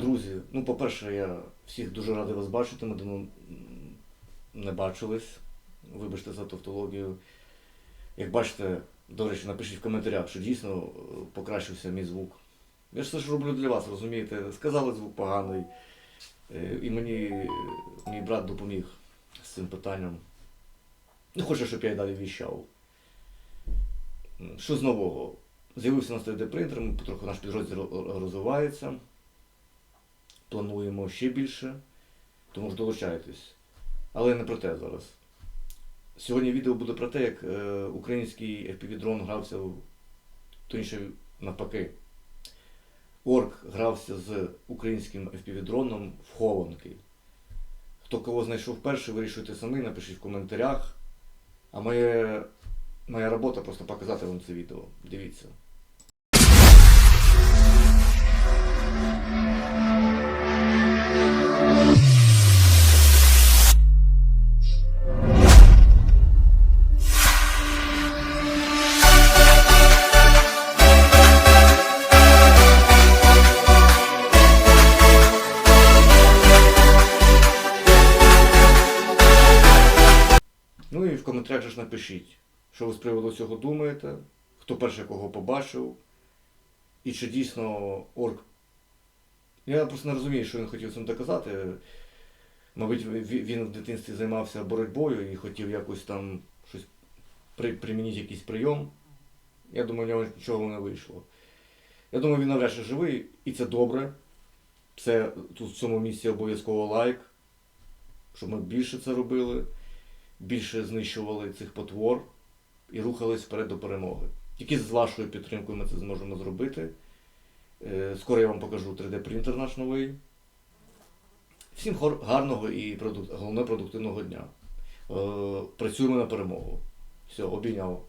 Друзі, ну по-перше, я всіх дуже радий вас бачити. Ми давно не бачились. Вибачте за тавтологію. Як бачите, до речі, напишіть в коментарях, що дійсно е, покращився мій звук. Я ж все ж роблю для вас, розумієте? Сказали звук поганий. Е, І мені е, мій брат допоміг з цим питанням. Не хоче, щоб я й далі віщав. Що з нового? З'явився у нас 3D-принтер, ми потроху наш підрозділ розвивається. Плануємо ще більше, тому ж долучайтесь. Але не про те зараз. Сьогодні відео буде про те, як е, український FPV-дрон грався, в- точніше навпаки. Орк грався з українським FPV-дроном в хованки. Хто кого знайшов перший, вирішуйте самі, напишіть в коментарях. А моє, моя робота просто показати вам це відео. Дивіться. Ну і в коментарях же ж напишіть, що ви з приводу цього думаєте, хто перший кого побачив, і чи дійсно орк. Я просто не розумію, що він хотів цим доказати. Мабуть, він в дитинстві займався боротьбою і хотів якось там щось примінити якийсь прийом. Я думаю, в нього нічого не вийшло. Я думаю, він навряд чи живий, і це добре. Це тут в цьому місці обов'язково лайк, щоб ми більше це робили більше знищували цих потвор і рухались вперед до перемоги. Тільки з вашою підтримкою ми це зможемо зробити. Е, Скоро я вам покажу 3D-принтер наш новий. Всім гарного і головне продуктивного дня. Е, Працюємо на перемогу. Все, обійняв.